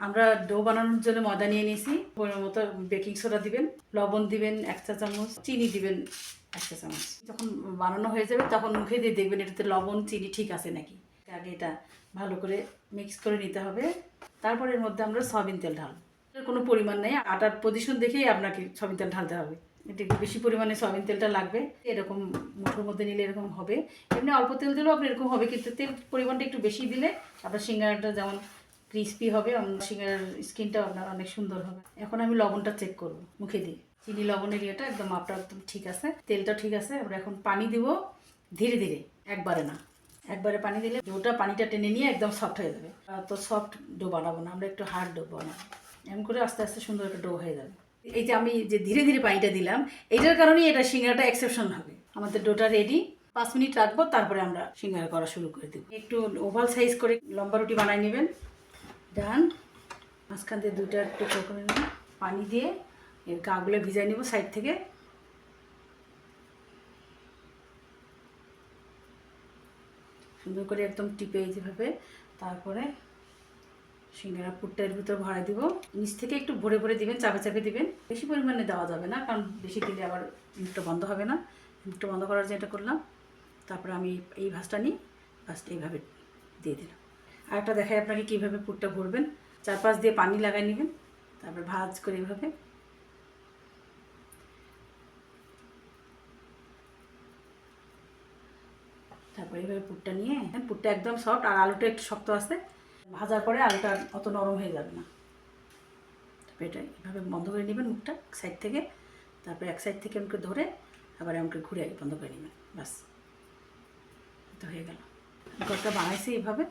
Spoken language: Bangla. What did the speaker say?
আমরা ডো বানানোর জন্য ময়দা নিয়ে নিয়েছি। মতো বেকিং সোডা দিবেন, লবণ দিবেন, এক চা চামচ, চিনি দিবেন, এক চা চামচ। যখন বানানো হয়ে যাবে তখন মুখে দিয়ে দেখবেন এটাতে লবণ, চিনি ঠিক আছে নাকি। আগে এটা ভালো করে মিক্স করে নিতে হবে। তারপরে এর মধ্যে আমরা সয়াবিন তেল ঢাল কোনো পরিমাণ নেই। আটার পজিশন দেখেই আপনাকে সয়াবিন তেল ঢালতে হবে। এটা একটু বেশি পরিমাণে সয়াবিন তেলটা লাগবে। এরকম মুঠোর মধ্যে নিলে এরকম হবে। এমনি অল্প তেল দিলেও আপনি এরকম হবে, কিন্তু তেল পরিমাণটা একটু বেশি দিলে আপনার সিঙ্গারাটা যেমন ক্রিস্পি হবে সিঙ্গারার স্কিনটাও আপনার অনেক সুন্দর হবে। এখন আমি লবণটা চেক করব, মুখে দিয়ে। চিনি লবণের ইয়েটা একদম মাপটা একদম ঠিক আছে, তেলটা ঠিক আছে আমরা এখন পানি দিব ধীরে ধীরে, একবারে না। একবারে পানি দিলে ডোটা পানিটা টেনে নিয়ে একদম সফট হয়ে যাবে। তো সফট ডো বানাবো না, আমরা একটু হার্ড ডো বানাবো। এমন করে আস্তে আস্তে সুন্দর একটা ডো হয়ে যাবে। এই যে আমি যে ধীরে ধীরে পানিটা দিলাম এইটার কারণেই এটা সিঙ্গারাটা এক্সেপশন হবে। আমাদের ডোটা রেডি পাঁচ মিনিট রাখব, তারপরে আমরা সিঙ্গারা করা শুরু করে দেবো। একটু ওভাল সাইজ করে লম্বা রুটি বানাই নেবেন। ডান। মাঝখান দিয়ে দুটা টুকরো করে নেবেন পানি দিয়ে এর গাগুলো ভিজাই নেব সাইড থেকে। সুন্দর করে একদম টিপে যেভাবে। তারপরে সিঙ্গারা পুরটার ভিতর ভরাই দিব। নিচ থেকে একটু ভরে ভরে দিবেন, চাপে চাপে দিবেন। বেশি পরিমাণে দেওয়া যাবে না, কারণ বেশি দিলে আবার মুখটা বন্ধ হবে না। মুখটা বন্ধ করার যেটা করলাম। তারপরে আমি এই ভাঁজটা নিই। ভাঁজটা এইভাবে দিয়ে দিলাম। আরেকটা দেখাই আপনাকে কীভাবে পুরটা ভরবেন। চারপাশ দিয়ে পানি লাগাই নেবেন, তারপর ভাজ করে এইভাবে তারপরে এভাবে পুরটা নিয়ে, পুরটা একদম সফট আর আলুটা একটু শক্ত আছে, ভাজার পরে আলুটা অত নরম হয়ে যাবে না। তারপরে এটা এভাবে বন্ধ করে নেবেন মুখটা সাইড থেকে। তারপরে এক সাইড থেকে আমাকে ধরে আবার আমাকে ঘুরে বন্ধ করে নেবেন বাস তো হয়ে গেল। ঘরটা বানাইছি এইভাবে।